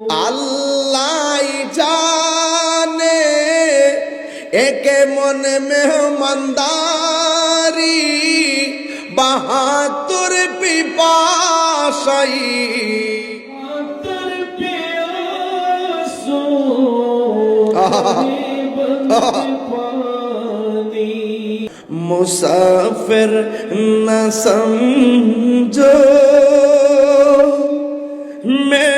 আল্লাহ জানে একে মন মেহমানদারি বাহাতুর পিপাশাই মুসাফির না সমঝো। মে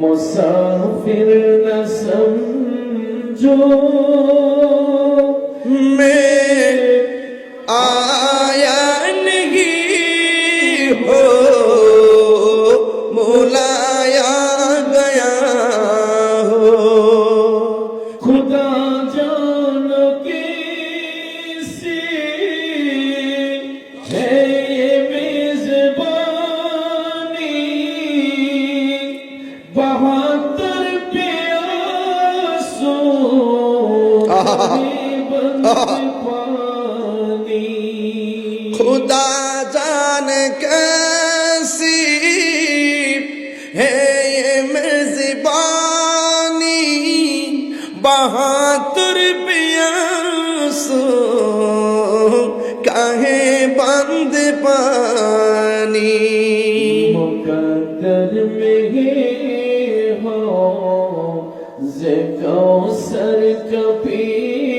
मुसाफिर न समझो खुदा जान कैसी है ये मेजबानी, बहादुर पियासो। काहे बंद पानी। मुकद्दर में हो सर कपीना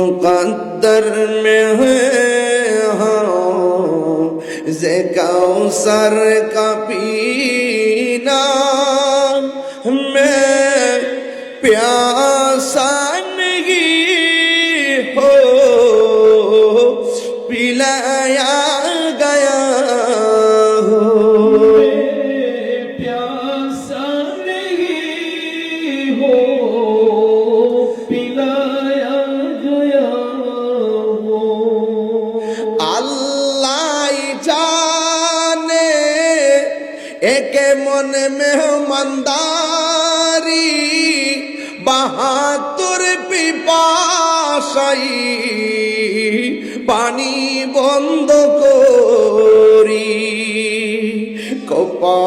मुकद्दर में है हाँ। सर कौसर का पीना मैं प्यासा একে মনে মেহমানদারি বাহাতুর পিপাসাই পানি বন্ধ করি। কপা